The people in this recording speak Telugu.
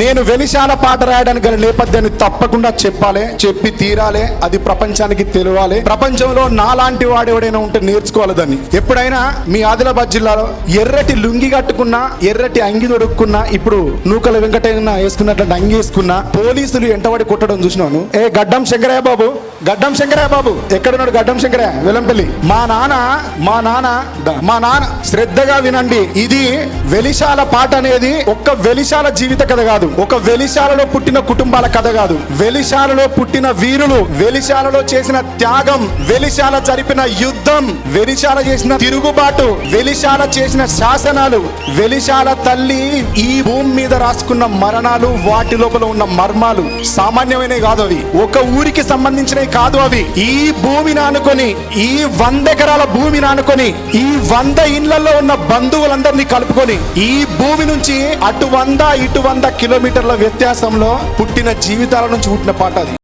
నేను వెలిశాల పాట రాయడానికి గల నేపథ్యాన్ని తప్పకుండా చెప్పాలి చెప్పి తీరాలి అది ప్రపంచానికి తెలియాలి ప్రపంచంలో నాలాంటి వాడు ఎవడైనా ఉంటే నేర్చుకోవాలి దాన్ని. ఎప్పుడైనా మీ ఆదిలాబాద్ జిల్లాలో ఎర్రటి లుంగి కట్టుకున్నా ఎర్రటి అంగి దొరుకున్నా ఇప్పుడు నూకల వెంకటయ్య వేసుకున్నట్లు అంగి వేసుకున్నా పోలీసులు ఎంటబడి కొట్టడం చూసినాను ఏ గడ్డం శంకరయ్య బాబు గడ్డం శంకరయ్య బాబు ఎక్కడున్నాడు గడ్డం శంకరయ్య? వెలంపల్లి. మా నాన్న మా నాన్న మా నాన్న శ్రద్ధగా వినండి. ఇది వెలిశాల పాట అనేది ఒక్క వెలిశాల జీవిత కథ కాదు. ఒక వెలిశాలలో పుట్టిన కుటుంబాల కథ కాదు. వెలిశాలలో పుట్టిన వీరులు వెలిశాలలో చేసిన త్యాగం వెలిశాల జరిపిన యుద్ధం వెలిశాల చేసిన తిరుగుబాటు వెలిశాల చేసిన శాసనాలు వెలిశాల తల్లి ఈ భూమి మీద రాసుకున్న మరణాలు వాటి లోపల ఉన్న మర్మాలు సామాన్యమైనవి కాదు అవి. ఒక ఊరికి సంబంధించినవి కాదు అవి. ఈ భూమిని ఆనుకొని ఈ వంద ఎకరాల భూమిని ఆనుకొని ఈ వంద ఇండ్లలో ఉన్న బంధువులందరినీ కలుపుకొని ఈ భూమి నుంచి అటు వంద ఇటు వంద కిలోమీటర్ల వ్యత్యాసంలో పుట్టిన జీవితాల నుంచి పుట్టిన పాట అది.